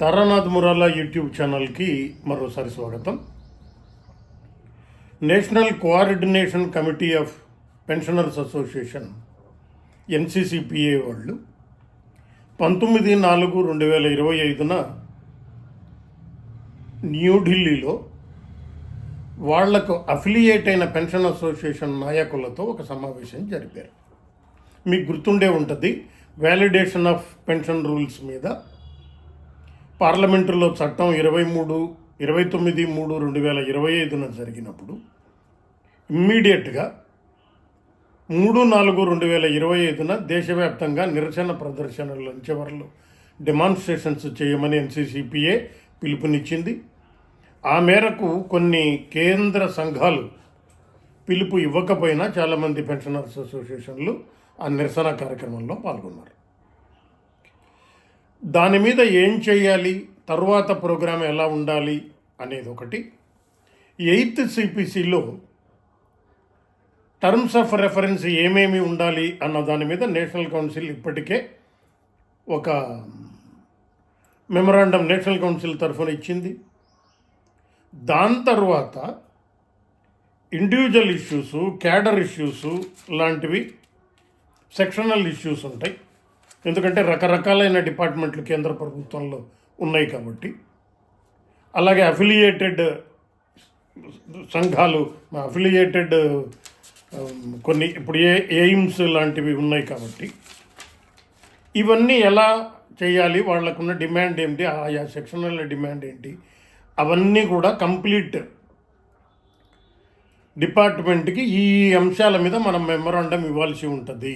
Taranath మురాలా YouTube ఛానల్కి మరోసారి స్వాగతం. National coordination committee of pensioners association NCCPA వాళ్ళు పంతొమ్మిది నాలుగు రెండు వేల ఇరవై ఐదున న్యూఢిల్లీలో వాళ్ళకు అఫిలియేట్ అయిన పెన్షన్ అసోసియేషన్ నాయకులతో ఒక సమావేశం జరిపారు. మీకు గుర్తుండే ఉంటుంది వ్యాలిడేషన్ ఆఫ్ పెన్షన్ రూల్స్ మీద పార్లమెంటులో చట్టం ఇరవై మూడు ఇరవై తొమ్మిది మూడు రెండు వేల ఇరవై ఐదున జరిగినప్పుడు ఇమ్మీడియట్గా మూడు నాలుగు రెండు వేల ఇరవై ఐదున దేశవ్యాప్తంగా నిరసన ప్రదర్శనలు చివరలు డెమాన్స్ట్రేషన్స్ చేయమని ఎన్సీసీపీఏ పిలుపునిచ్చింది. ఆ మేరకు కొన్ని కేంద్ర సంఘాలు పిలుపు ఇవ్వకపోయినా చాలామంది పెన్షనర్స్ అసోసియేషన్లు ఆ నిరసన కార్యక్రమంలో పాల్గొన్నారు. దాని మీద ఏం చేయాలి? తర్వాత ప్రోగ్రాం ఎలా ఉండాలి? అనేది ఒకటి. ఎయిత్ సిపిసిలో టర్మ్స్ ఆఫ్ రెఫరెన్స్ ఏమేమి ఉండాలి అన్న దాని మీద నేషనల్ కౌన్సిల్ ఇప్పటికే ఒక మెమరాండం నేషనల్ కౌన్సిల్ తరఫున ఇచ్చింది. దాని తర్వాత ఇండివిజువల్ ఇష్యూస్ క్యాడర్ ఇష్యూస్ లాంటివి సెక్షనల్ ఇష్యూస్ ఉంటాయి. ఎందుకంటే రకరకాలైన డిపార్ట్మెంట్లు కేంద్ర ప్రభుత్వంలో ఉన్నాయి కాబట్టి. అలాగే అఫిలియేటెడ్ సంఘాలు అఫిలియేటెడ్ um, కొన్ని ఇప్పుడు ఏ ఎయిమ్స్ లాంటివి ఉన్నాయి కాబట్టి. ఇవన్నీ ఎలా చేయాలి? వాళ్ళకున్న డిమాండ్ ఏంటి? ఆయా సెక్షనల్ డిమాండ్ ఏంటి? అవన్నీ కూడా కంప్లీట్ డిపార్ట్మెంట్కి ఈ అంశాల మీద మనం మెమరాండం ఇవ్వాల్సి ఉంటుంది.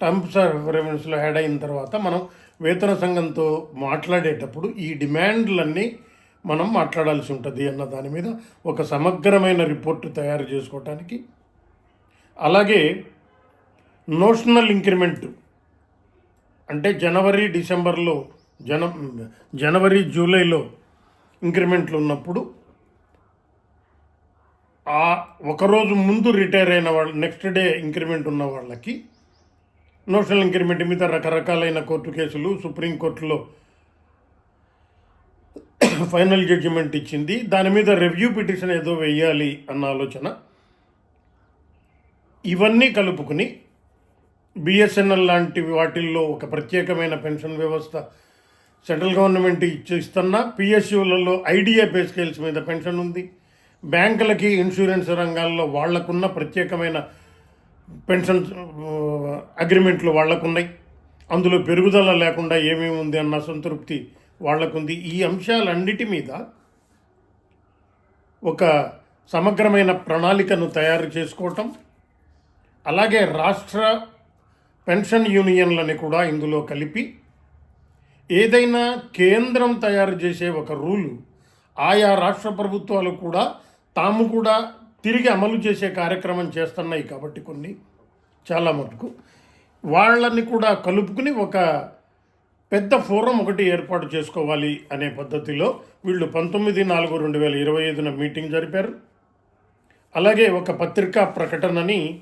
టర్మ్స్ ఆఫ్ రెఫరెన్స్లో యాడ్ అయిన తర్వాత మనం వేతన సంఘంతో మాట్లాడేటప్పుడు ఈ డిమాండ్లన్నీ మనం మాట్లాడాల్సి ఉంటుంది అన్న దాని మీద ఒక సమగ్రమైన రిపోర్టు తయారు చేసుకోవటానికి. అలాగే నోషనల్ ఇంక్రిమెంట్ అంటే జనవరి డిసెంబర్లో జన జనవరి జూలైలో ఇంక్రిమెంట్లు ఉన్నప్పుడు ఆ ఒకరోజు ముందు రిటైర్ అయిన వాళ్ళు నెక్స్ట్ డే ఇంక్రిమెంట్ ఉన్న వాళ్ళకి నోషనల్ ఇంక్రిమెంట్ మీద రకరకాలైన కోర్టు కేసులు సుప్రీంకోర్టులో ఫైనల్ జడ్జిమెంట్ ఇచ్చింది. దాని మీద రివ్యూ పిటిషన్ ఏదో వెయ్యాలి అన్న ఆలోచన. ఇవన్నీ కలుపుకుని బిఎస్ఎన్ఎల్ లాంటి వాటిల్లో ఒక ప్రత్యేకమైన పెన్షన్ వ్యవస్థ సెంట్రల్ గవర్నమెంట్ ఇచ్చి ఇస్తున్న పిఎస్యులలో ఐడియా పే స్కేల్స్ మీద పెన్షన్ ఉంది. బ్యాంకులకి ఇన్సూరెన్స్ రంగాల్లో వాళ్ళకున్న ప్రత్యేకమైన పెన్షన్ అగ్రిమెంట్లు వాళ్ళకున్నాయి అందులో పెరుగుదల లేకుండా ఏమేమి ఉంది అన్న సంతృప్తి వాళ్ళకుంది ఈ అంశాలన్నిటి మీద ఒక సమగ్రమైన ప్రణాళికను తయారు చేసుకోవటం అలాగే రాష్ట్ర పెన్షన్ యూనియన్లని కూడా ఇందులో కలిపి ఏదైనా కేంద్రం తయారు చేసే ఒక రూలు ఆయా రాష్ట్ర ప్రభుత్వాలు కూడా తాము కూడా తిరిగి అమలు చేసే కార్యక్రమం చేస్తున్నాయి కాబట్టి కొన్ని చాలా మటుకు. వాళ్ళని కూడా కలుపుకుని ఒక పెద్ద ఫోరం ఒకటి ఏర్పాటు చేసుకోవాలి అనే పద్ధతిలో వీళ్ళు పంతొమ్మిది నాలుగు రెండు వేల ఇరవై ఐదున మీటింగ్ జరిపారు. అలాగే ఒక పత్రికా ప్రకటనని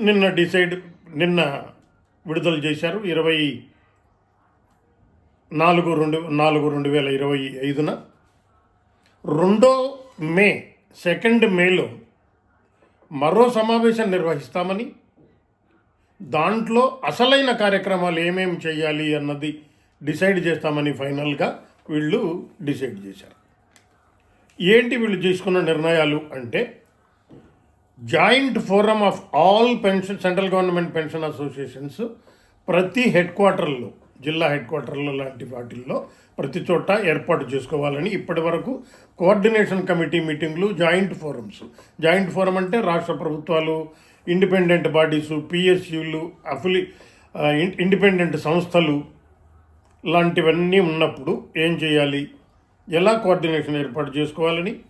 నిన్న డిసైడ్ నిన్న విడుదల చేశారు. ఇరవై నాలుగు రెండు నాలుగు రెండు వేల ఇరవై ఐదున రెండో మే సెకండ్ మేలో మరో సమావేశం నిర్వహిస్తామని దాంట్లో అసలైన కార్యక్రమాలు ఏమేమి చేయాలి అన్నది డిసైడ్ చేస్తామని ఫైనల్గా వీళ్ళు డిసైడ్ చేశారు. ఏంటి వీళ్ళు తీసుకున్న నిర్ణయాలు అంటే joint forum of all pension central government pension associations ప్రతి హెడ్ క్వార్టర్లో జిల్లా హెడ్ క్వార్టర్లో లాంటి వాటిల్లో ప్రతి చోట ఏర్పాటు చేసుకోవాలని ఇప్పటి వరకు కోఆర్డినేషన్ కమిటీ మీటింగ్లు జాయింట్ ఫోరమ్స్. జాయింట్ ఫోరం అంటే రాష్ట్ర ప్రభుత్వాలు ఇండిపెండెంట్ బాడీసు పిఎస్యులు అఫిలి ఇండిపెండెంట్ సంస్థలు లాంటివన్నీ ఉన్నప్పుడు ఏం చేయాలి? ఎలా కోఆర్డినేషన్ ఏర్పాటు చేసుకోవాలని?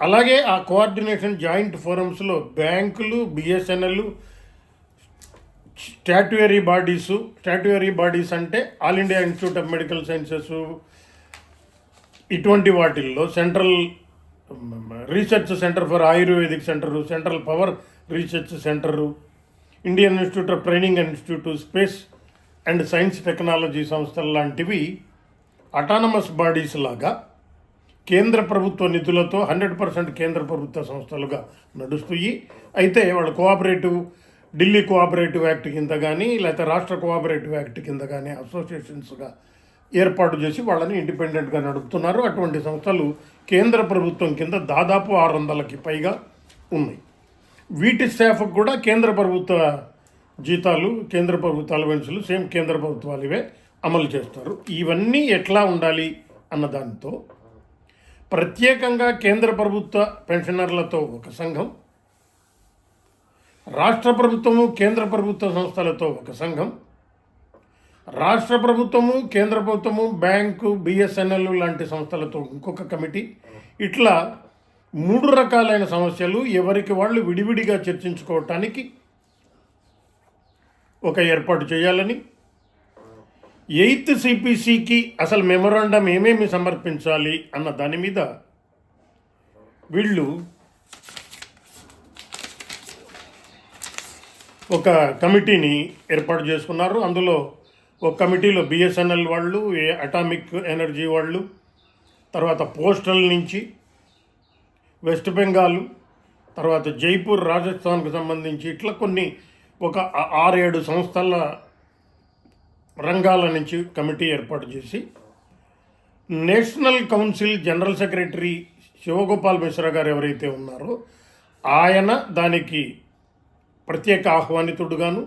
అలాగే ఆ కోఆర్డినేషన్ జాయింట్ ఫోరమ్స్లో బ్యాంకులు BSNL statutory bodies statutory bodies అంటే all India institute of medical sciences ఇటువంటి వాటిల్లో central research centre for Ayurvedic centre central power research centre Indian institute of training institute space and science technology సంస్థలు లాంటివి autonomous bodies లాగా కేంద్ర ప్రభుత్వ నిధులతో hundred percent కేంద్ర ప్రభుత్వ సంస్థలుగా నడుస్తాయి అయితే వాళ్ళు కోఆపరేటివ్ ఢిల్లీ కోఆపరేటివ్ యాక్ట్ కింద కానీ లేకపోతే రాష్ట్ర కోఆపరేటివ్ యాక్ట్ కింద కానీ అసోసియేషన్స్గా ఏర్పాటు చేసి వాళ్ళని ఇండిపెండెంట్గా నడుపుతున్నారు. అటువంటి సంస్థలు కేంద్ర ప్రభుత్వం కింద దాదాపు ఆరు వందలకి పైగా ఉన్నాయి. వీటి స్టాఫ్కి కూడా కేంద్ర ప్రభుత్వ జీతాలు కేంద్ర ప్రభుత్వ అలవెన్సులు సేమ్ కేంద్ర ప్రభుత్వాలు ఇవే అమలు చేస్తారు. ఇవన్నీ ఎట్లా ఉండాలి అన్న దానితో ప్రత్యేకంగా కేంద్ర ప్రభుత్వ పెన్షనర్లతో ఒక సంఘం రాష్ట్ర ప్రభుత్వము కేంద్ర ప్రభుత్వ సంస్థలతో ఒక సంఘం. రాష్ట్ర ప్రభుత్వము కేంద్ర ప్రభుత్వము బ్యాంకు బిఎస్ఎన్ఎల్ లాంటి సంస్థలతో ఇంకొక కమిటీ. ఇట్లా మూడు రకాలైన సమస్యలు ఎవరికి వాళ్ళు విడివిడిగా చర్చించుకోవటానికి ఒక ఏర్పాటు చేయాలని. ఎయిత్ సిపిసికి అసలు మెమొరాండం ఏమేమి సమర్పించాలి అన్న దాని మీద వీళ్ళు ఒక కమిటీని ఏర్పాటు చేసుకున్నారు. అందులో ఒక కమిటీలో బిఎస్ఎన్ఎల్ వాళ్ళు అటామిక్ ఎనర్జీ వాళ్ళు తర్వాత పోస్టల్ నుంచి వెస్ట్ బెంగాల్ తర్వాత జైపూర్ రాజస్థాన్కు సంబంధించి ఇట్లా కొన్ని ఒక ఆరేడు సంస్థల రంగాల నుంచి కమిటీ ఏర్పాటు చేసి national council general secretary Shivgopal Mishra గారు ఎవరైతే ఉన్నారో ఆయన దానికి ప్రత్యేక ఆహ్వానితుడుగాను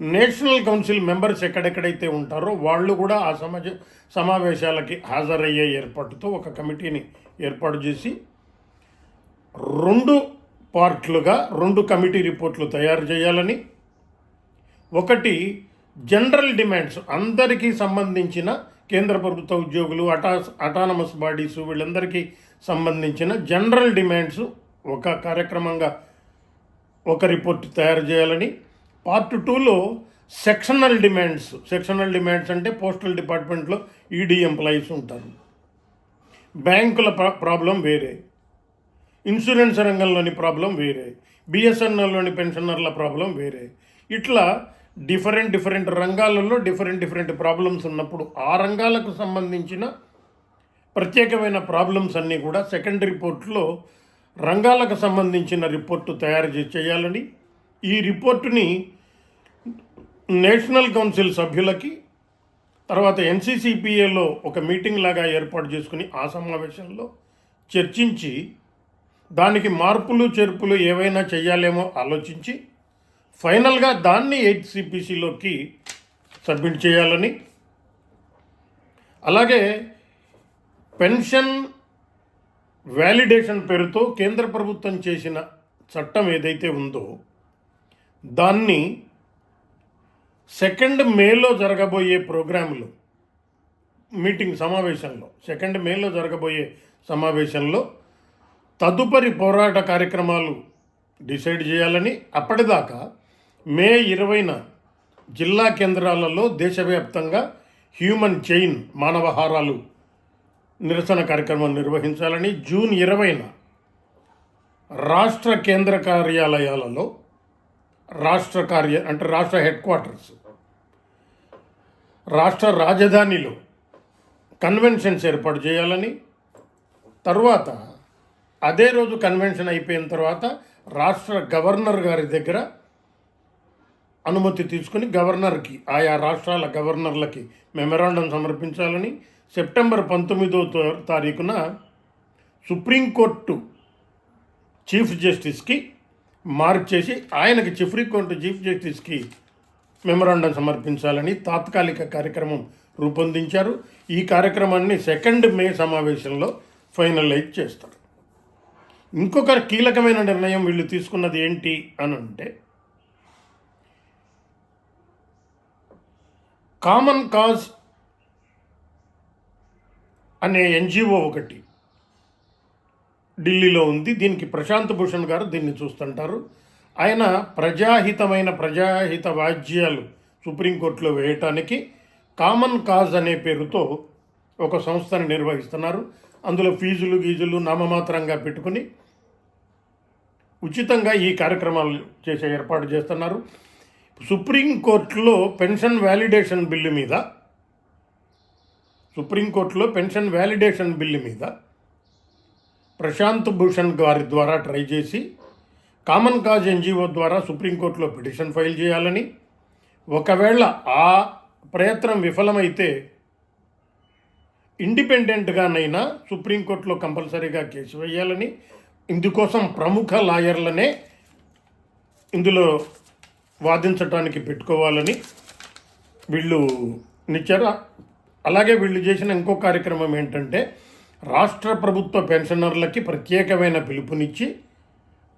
నేషనల్ కౌన్సిల్ మెంబర్స్ ఎక్కడెక్కడైతే ఉంటారో వాళ్ళు కూడా ఆ సమాజ సమావేశాలకి హాజరయ్యే ఏర్పాటుతో ఒక కమిటీని ఏర్పాటు చేసి రెండు పార్ట్లుగా రెండు కమిటీ రిపోర్ట్లు తయారు చేయాలని ఒకటి జనరల్ డిమాండ్స్ అందరికీ సంబంధించిన కేంద్ర ప్రభుత్వ ఉద్యోగులు అటా అటానమస్ బాడీస్ వీళ్ళందరికీ సంబంధించిన జనరల్ డిమాండ్స్ ఒక కార్యక్రమంగా ఒక రిపోర్ట్ తయారు చేయాలని. పార్ట్ టూలో సెక్షనల్ డిమాండ్స్ సెక్షనల్ డిమాండ్స్ అంటే పోస్టల్ డిపార్ట్మెంట్లో ఈడీ ఎంప్లాయీస్ ఉంటారు. బ్యాంకుల ప్రాబ్లం వేరే. ఇన్సూరెన్స్ రంగంలోని ప్రాబ్లం వేరే. బిఎస్ఎన్ఎల్లోని పెన్షనర్ల ప్రాబ్లం వేరే. ఇట్లా డిఫరెంట్ డిఫరెంట్ రంగాలలో డిఫరెంట్ డిఫరెంట్ ప్రాబ్లమ్స్ ఉన్నప్పుడు ఆ రంగాలకు సంబంధించిన ప్రత్యేకమైన ప్రాబ్లమ్స్ అన్నీ కూడా సెకండ్ రిపోర్ట్లో రంగాలకు సంబంధించిన రిపోర్టు తయారు చే- చేయాలని. ఈ రిపోర్టుని నేషనల్ కౌన్సిల్ సభ్యులకి తర్వాత ఎన్సీసీపీఏలో ఒక మీటింగ్ లాగా ఏర్పాటు చేసుకుని ఆ సమావేశంలో చర్చించి దానికి మార్పులు చేర్పులు ఏవైనా చేయాలేమో ఆలోచించి ఫైనల్గా దాన్ని హెచ్సిపిసిలోకి సబ్మిట్ చేయాలని. అలాగే పెన్షన్ వ్యాలిడేషన్ పేరుతో కేంద్ర ప్రభుత్వం చేసిన చట్టం ఏదైతే ఉందో దాన్ని సెకండ్ మేలో జరగబోయే ప్రోగ్రాములు మీటింగ్ సమావేశంలో సెకండ్ మేలో జరగబోయే సమావేశంలో తదుపరి పోరాట కార్యక్రమాలు డిసైడ్ చేయాలని అప్పటిదాకా మే ఇరవైన జిల్లా కేంద్రాలలో దేశవ్యాప్తంగా హ్యూమన్ చైన్ మానవహారాలు నిరసన కార్యక్రమం నిర్వహించాలని జూన్ ఇరవైన రాష్ట్ర కేంద్ర కార్యాలయాలలో రాష్ట్ర కార్య అంటే రాష్ట్ర హెడ్ క్వార్టర్స్. రాష్ట్ర రాజధానిలో కన్వెన్షన్స్ ఏర్పాటు చేయాలని తర్వాత అదే రోజు కన్వెన్షన్ అయిపోయిన తర్వాత రాష్ట్ర గవర్నర్ గారి దగ్గర అనుమతి తీసుకుని గవర్నర్కి ఆయా రాష్ట్రాల గవర్నర్లకి మెమరాండం సమర్పించాలని సెప్టెంబర్ పంతొమ్మిదో తారీఖున సుప్రీంకోర్టు చీఫ్ జస్టిస్కి మార్క్ చేసి ఆయనకి సుప్రీంకోర్టు చీఫ్ జస్టిస్కి మెమరాండం సమర్పించాలని తాత్కాలిక కార్యక్రమం రూపొందించారు. ఈ కార్యక్రమాన్ని సెకండ్ మే సమావేశంలో ఫైనలైజ్ చేస్తారు. ఇంకొక కీలకమైన నిర్ణయం వీళ్ళు తీసుకున్నది ఏంటి అని అంటే కామన్ కాజ్ అనే ఎన్జిఓ ఒకటి ఢిల్లీలో ఉంది. దీనికి ప్రశాంత్ భూషణ్ గారు దీన్ని చూస్తుంటారు. ఆయన ప్రజాహితమైన ప్రజాహిత వాజ్యాలు సుప్రీంకోర్టులో వేయటానికి కామన్ కాజ్ అనే పేరుతో ఒక సంస్థను నిర్వహిస్తున్నారు. అందులో ఫీజులు గీజులు నామమాత్రంగా పెట్టుకుని ఉచితంగా ఈ కార్యక్రమాలు చేసే ఏర్పాటు చేస్తున్నారు. సుప్రీంకోర్టులో పెన్షన్ వ్యాలిడేషన్ బిల్లు మీద సుప్రీంకోర్టులో పెన్షన్ వ్యాలిడేషన్ బిల్లు మీద ప్రశాంత్ భూషణ్ గారి ద్వారా ట్రై చేసి కామన్ కాజ్ ఎన్జిఓ ద్వారా సుప్రీంకోర్టులో పిటిషన్ ఫైల్ చేయాలని. ఒకవేళ ఆ ప్రయత్నం విఫలమైతే ఇండిపెండెంట్గానైనా సుప్రీంకోర్టులో కంపల్సరీగా కేసు వేయాలని. ఇందుకోసం ప్రముఖ లాయర్లనే ఇందులో వాదించటానికి పెట్టుకోవాలని వీళ్ళు నిచ్చారు అలాగే వీళ్ళు చేసిన ఇంకో కార్యక్రమం ఏంటంటే రాష్ట్ర ప్రభుత్వ పెన్షనర్లకి ప్రత్యేకమైన పిలుపునిచ్చి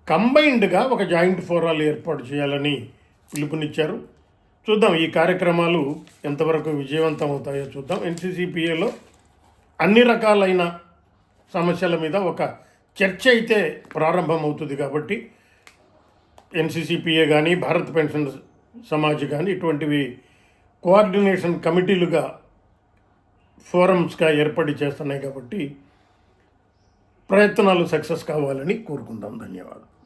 కంబైన్డ్గా ఒక జాయింట్ ఫోరాలు ఏర్పాటు చేయాలని పిలుపునిచ్చారు. చూద్దాం ఈ కార్యక్రమాలు ఎంతవరకు విజయవంతం అవుతాయో చూద్దాం. ఎన్సీసీపీఏలో అన్ని రకాలైన సమస్యల మీద ఒక చర్చ అయితే ప్రారంభమవుతుంది కాబట్టి ఎన్సీసీపీఏ కానీ భారత్ పెన్షన్ సమాజ్ కానీ ఇటువంటివి కోఆర్డినేషన్ కమిటీలుగా ఫోరమ్స్గా ఏర్పాటు చేస్తున్నాయి కాబట్టి ప్రయత్నాలు సక్సెస్ కావాలని కోరుకుంటాం ధన్యవాదాలు.